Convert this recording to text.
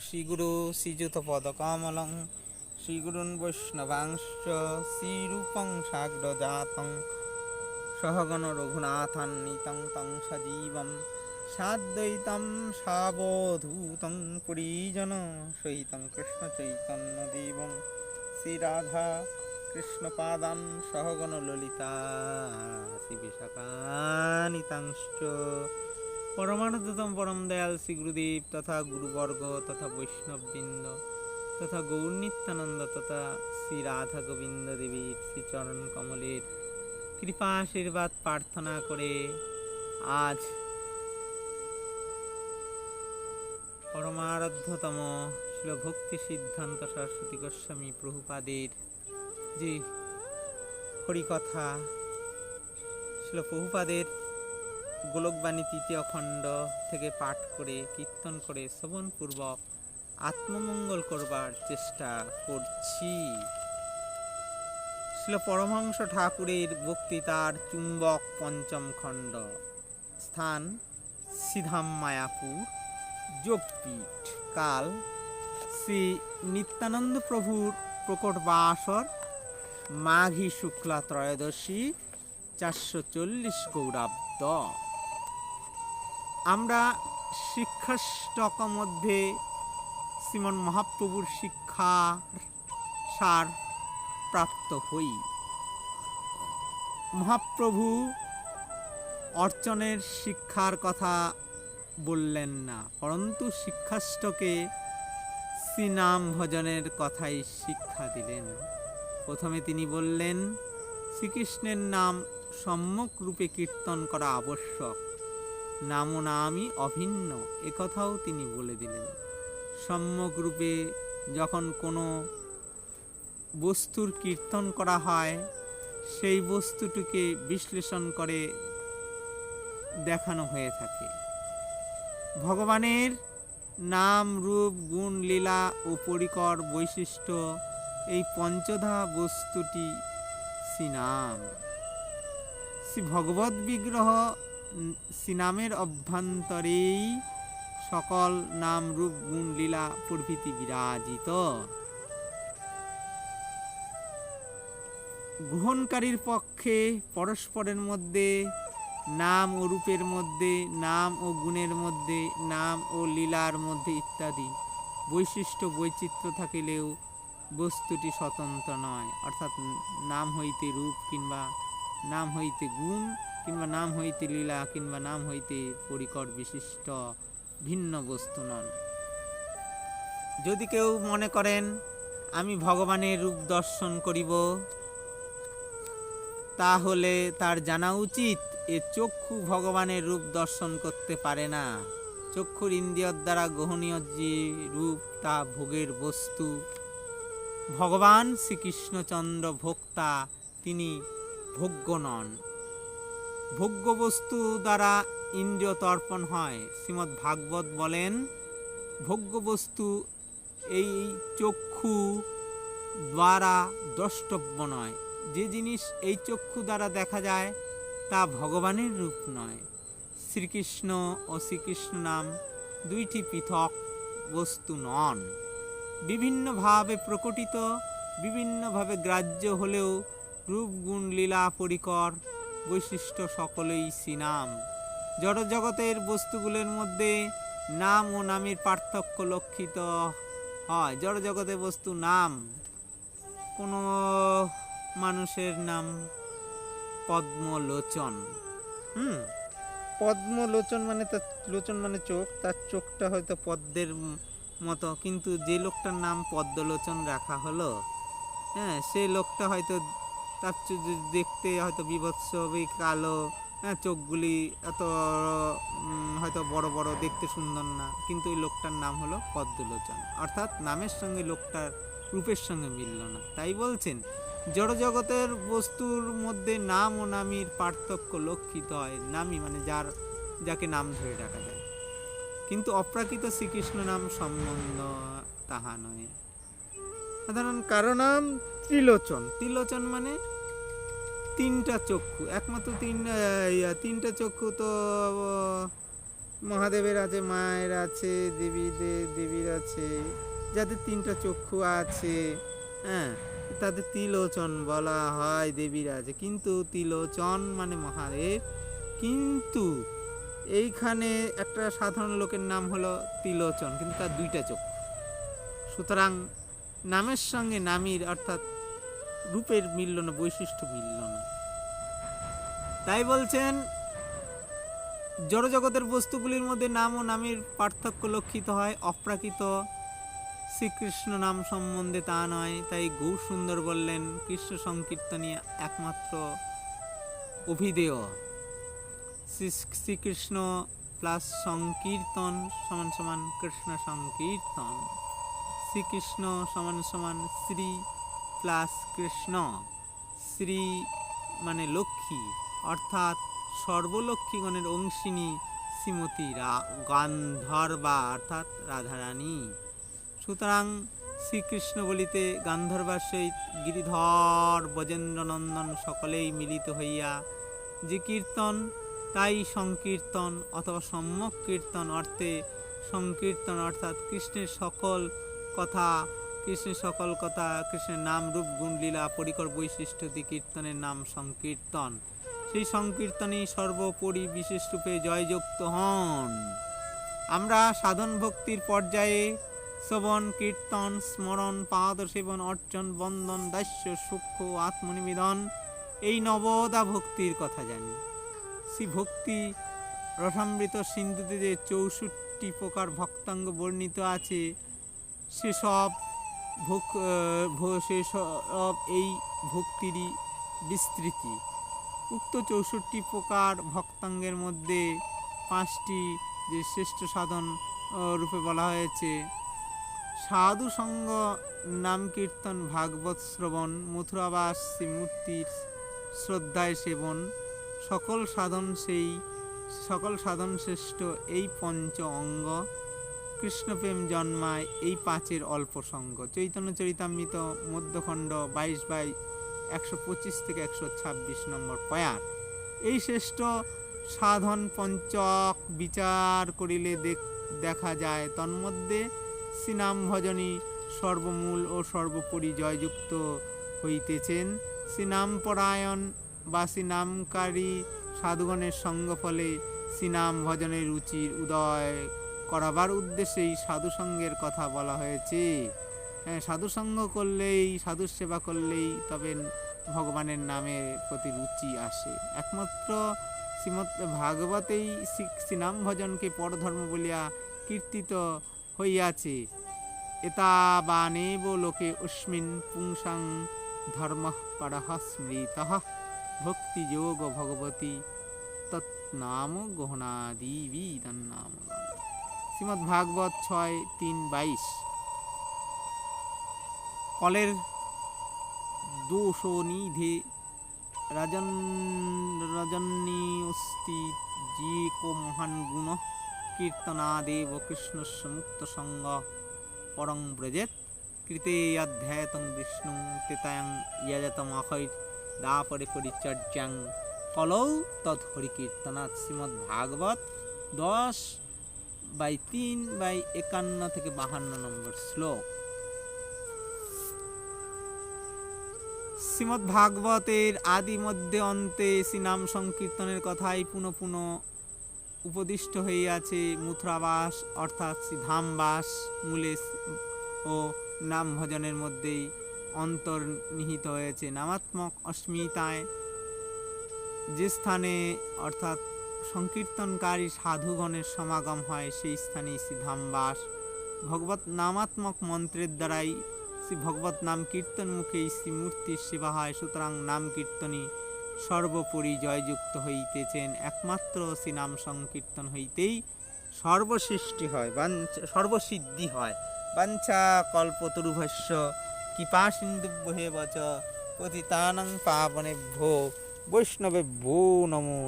শ্রীগুরু শ্রীযুতপদকমলং শ্রীগুরুन् বৈষ্ণবাংশ্চ শ্রীরূপং সাগ্রজাতং সহগণ রঘুনাথান্বিতং তং সজীবম সাদ্বৈতম সাবধূতং পরিজন সহিতং কৃষ্ণচৈতন্যদেবং শ্রীরাধা কৃষ্ণপাদান সহগণ ললিতা শ্রীবিশাখানিতাংশ্চ পরমানন্দতম পরম দয়াল শ্রী গুরুদেব তথা গুরুবর্গ তথা বৈষ্ণববৃন্দ তথা গৌর নিত্যানন্দ তথা শ্রী রাধা গোবিন্দ দেবীর শ্রীচরণ কমলের কৃপা আশীর্বাদ প্রার্থনা করে আজ পরমারাধ্যতম শিল ভক্তি সিদ্ধান্ত সরস্বতী গোস্বামী প্রভুপাদের যে হরিকথা শিল প্রভুপাদের গোলকবাণী তৃতীয় খণ্ড থেকে পাঠ করে, কীর্তন করে, শ্রবণপূর্বক আত্মমঙ্গল করবার চেষ্টা করছি। শিল পরমহংস ঠাকুরের বক্তৃতার চুম্বক পঞ্চম খণ্ড। স্থান সিধাম মায়াপুর যোগপীঠ। কাল, শ্রী নিত্যানন্দ প্রভুর প্রকট বাসর মাঘী শুক্লা ত্রয়োদশী, চারশো চল্লিশ গৌরাব্দ। আমরা শিক্ষাষ্টক মধ্যে শ্রীমন মহাপ্রভুর শিক্ষা সার প্রাপ্ত হই। মহাপ্রভু অর্চনের শিক্ষার কথা বললেন না, পরন্তু শিক্ষাষ্টকে শ্রীনাম ভজনের কথাই শিক্ষা দিলেন। প্রথমে তিনি বললেন, শ্রীকৃষ্ণের নাম সম্যক রূপে কীর্তন করা আবশ্যক। নাম ও নামই অভিন্ন একথাও তিনি বলে দিলেন। সম্যক রূপে যখন কোনো বস্তুর কীর্তন করা হয়, সেই বস্তুটিকে বিশ্লেষণ করে দেখানো হয়ে থাকে। ভগবানের নাম, রূপ, গুণ, লীলা ও পরিকর বৈশিষ্ট্য এই পঞ্চধা বস্তুটি শ্রীনাম। শ্রী ভগবত বিগ্রহ শ্রীনামের অভ্যন্তরেই সকল নাম রূপ গুণ লীলা প্রভৃতি বিরাজিত। গ্রহণকারীর পক্ষে পরস্পরের মধ্যে, নাম ও রূপের মধ্যে, নাম ও গুণের মধ্যে, নাম ও লীলার মধ্যে ইত্যাদি বৈশিষ্ট্য বৈচিত্র্য থাকিলেও বস্তুটি স্বতন্ত্র নয়। অর্থাৎ নাম হইতে রূপ কিংবা নাম হইতে গুণ কিংবা নাম হইতে লীলা কিংবা নাম হইতে পরিকর বিশিষ্ট ভিন্ন বস্তু নন। যদি কেউ মনে করেন, আমি ভগবানের রূপ দর্শন করিব, তাহলে তার জানা উচিত, এ চক্ষু ভগবানের রূপ দর্শন করতে পারে না। চক্ষুর ইন্দ্রিয়র দ্বারা গ্রহণীয় যে রূপ, তা ভোগের বস্তু। ভগবান শ্রীকৃষ্ণচন্দ্র ভোক্তা, তিনি ভোগ্য নন। ভোগ্য বস্তু দ্বারা ইন্দ্রিয় তর্পণ হয়। শ্রীমদ্ ভাগবত বলেন ভোগ্য বস্তু এই চক্ষু দ্বারা দ্রষ্টব্য নয়। যে জিনিস এই চক্ষু দ্বারা দেখা যায়, তা ভগবানের রূপ নয়। শ্রীকৃষ্ণ ও শ্রীকৃষ্ণ নাম দুইটি পৃথক বস্তু নন। বিভিন্নভাবে প্রকটিত, বিভিন্নভাবে গ্রাহ্য হলেও রূপ গুণ লীলা পরিকর বৈশিষ্ট্য সকলেই শ্রীনাম। জড়জগতের বস্তুগুলোর মধ্যে নাম ও নামের পার্থক্য লক্ষিত হয়। জড়জগতের বস্তু নাম। কোনো মানুষের নাম পদ্মলোচন। হুম? পদ্মলোচন মানে তার, লোচন মানে চোখ। তার চোখটা হয়তো পদ্মের মতো। কিন্তু যে লোকটার নাম পদ্মলোচন রাখা হলো হ্যাঁ সেই লোকটা হয়তো তার দেখতে হয়তো বিভৎস এই কালো হ্যাঁ চোখগুলি এত হয়তো বড় বড়, দেখতে সুন্দর না। কিন্তু ওই লোকটার নাম হলো পদ্মলোচন। অর্থাৎ নামের সঙ্গে লোকটার রূপের সঙ্গে মিলল না। তাই বলছেন, জড়জগতের বস্তুর মধ্যে নাম ও নামির পার্থক্য লক্ষিত হয়। নামি মানে যার, যাকে নাম ধরে ডাকা যায়। কিন্তু অপ্রাকৃত শ্রীকৃষ্ণ নাম সম্বন্ধ তাহা নয়। সাধারণ কারও নাম ত্রিলোচন। ত্রিলোচন মানে তিনটা চক্ষু। একমাত্র তিন তিনটা চক্ষু তো মহাদেবের আছে, মায়ের আছে, দেবীদের, দেবীর আছে। যাদের তিনটা চক্ষু আছে হ্যাঁ তাদের তিলোচন বলা হয়, দেবীর আছে। কিন্তু তিলোচন মানে মহাদেব। কিন্তু এইখানে একটা সাধারণ লোকের নাম হলো তিলোচন কিন্তু তার দুইটা চক্ষু। সুতরাং নামের সঙ্গে নামির অর্থাৎ রূপের মিলল না বৈশিষ্ট্য মিলল না তাই বলছেন, জড়জগতের বস্তুগুলির মধ্যে নাম ও নামের পার্থক্য লক্ষিত হয়। অপ্রাকৃত শ্রীকৃষ্ণ নাম সম্বন্ধে তা নয়। তাই গৌর সুন্দর বললেন, কৃষ্ণ সংকীর্তনী একমাত্র অভিধেয়। শ্রী- শ্রীকৃষ্ণ প্লাস সংকীর্তন সমান সমান কৃষ্ণ সংকীর্তন। শ্রীকৃষ্ণ সমান সমান শ্রী প্লাস কৃষ্ণ। শ্রী মানে লক্ষ্মী, অর্থাৎ সর্বলক্ষ্মীগণের অংশিনী শ্রীমতী গান্ধর্বা, অর্থাৎ রাধারানী। সুতরাং শ্রীকৃষ্ণ বলিতে গান্ধর্বার সহিত গিরিধর ব্রজেন্দ্রনন্দন সকলেই মিলিত হইয়া যে কীর্তন, তাই সংকীর্তন অথবা সম্যক কীর্তন অর্থে সংকীর্তন অর্থাৎ কৃষ্ণের সকল কথা, কৃষ্ণের সকল কথা, কৃষ্ণের নাম, রূপ, গুণ, লীলা, পরিকর বৈশিষ্ট্যতি কীর্তনের নাম, সংকীর্তন। সেই সংকীর্তনেই সর্বোপরি বিশেষ রূপে জয়যুক্ত হন। আমরা সাধন ভক্তির পর্যায়ে শ্রবণ, কীর্তন, স্মরণ পাদ সেবন, অর্চন, বন্দন, দাস্য, সূক্ষ্ম, আত্মনিবেদন, এই নবদা ভক্তির কথা জানি। শ্রী ভক্তি রসামৃত সিন্ধুতে যে চৌষট্টি প্রকার ভক্তাঙ্গ বর্ণিত আছে সেসব ভোগ সেসব এই ভক্তিরই বিস্তৃতি। উক্ত চৌষট্টি প্রকার ভক্তাঙ্গের মধ্যে পাঁচটি যে শ্রেষ্ঠ সাধন রূপে বলা হয়েছে। সাধু সঙ্গ নাম কীর্তন ভাগবত শ্রবণ, মথুরাবাস শ্রীমূর্তির শ্রদ্ধায় সেবন, সকল সাধন সেই, সকল সাধন শ্রেষ্ঠ এই পঞ্চ অঙ্গ। কৃষ্ণপ্রেম জন্মায় এই পাঁচের অল্প সঙ্গ। চৈতন্য চরিতামৃত, মধ্যখণ্ড বাইশ বাই একশো পঁচিশ থেকে একশো ছাব্বিশ নম্বর পয়ার। এই শ্রেষ্ঠ সাধন পঞ্চক বিচার করিলে দেখ- যায়, তন্মধ্যে শ্রীনাম ভজনী সর্বমূল ও সর্বোপরি জয়যুক্ত হইতেছেন। শ্রীনাম পরায়ণ বা শ্রীনামকারী সাধুগণের সঙ্গ ফলে শ্রীনাম ভজনের রুচির উদয় করাবার উদ্দেশ্যেই সাধু সঙ্গের কথা বলা হয়েছে। হ্যাঁ সাধু সঙ্গ করলেই সাধু সেবা করলেই তবে ভগবানের নামের প্রতি রুচি আসে। একমাত্র শ্রীমৎ ভাগবতেই শ্রী- শ্রীনাম ভজনকে পরধর্ম বলিয়া কীর্তিত হইয়াছে। এতাবানেব লোকে অস্মিন পুংসাং ধর্ম পরহ স্মৃত। ভক্তিযোগ ভগবতী তৎনাম গহনাদিবি নাম শ্রীমদ্ ভাগবত ছয় তিন বাইশ। কলের দোষ নিধে রাজন রজনী অস্তি যে কো মহান গুণ কীর্তনাদেব কৃষ্ণস্য মুক্ত সঙ্গ পরং ব্রজেত কৃতে অধ্যায়তং বিষ্ণু তেতায়ং অখৈর দাপরে পরিচর্যাং। কলৌ তৎ হরিকীর্তনাথ শ্রীমদ্ ভাগবত দশ বাই তিন বাই একান্ন থেকে বাহান্ন নম্বর শ্লোক। শ্রীমদ্ ভাগবতের আদি মধ্যে অন্তে শ্রী নাম সংকীর্তনের কথাই পুনঃ পুনঃ উপদিষ্ট হইয়াছে মথুরাবাস, অর্থাৎ শ্রী ধামবাস মূলে ও নাম ভজনের মধ্যেই অন্তর্নিহিত হয়েছে। নামাত্মক অস্মিতায় যে স্থানে, অর্থাৎ সংকীর্তনকারী সাধুগণের সমাগম হয় সেই স্থানে শ্রী ধামবাস ভগবত নামাত্মক মন্ত্রের দ্বারাই শ্রী ভগবত নাম কীর্তন মুখে শ্রী মূর্তির সেবা হয়, সুতরাং নাম কীর্তনই সর্বোপরি জয়যুক্ত হইতেছেন। একমাত্র শ্রী নাম সংকীর্তন হইতেই সর্বসৃষ্টি হয় সর্বসিদ্ধি হয়। বাঞ্ছা কল্পতরুভস্য কৃপা সিন্ধু বহে বচ, পতিতানং পাবনে ভো বৈষ্ণবে ভো নমো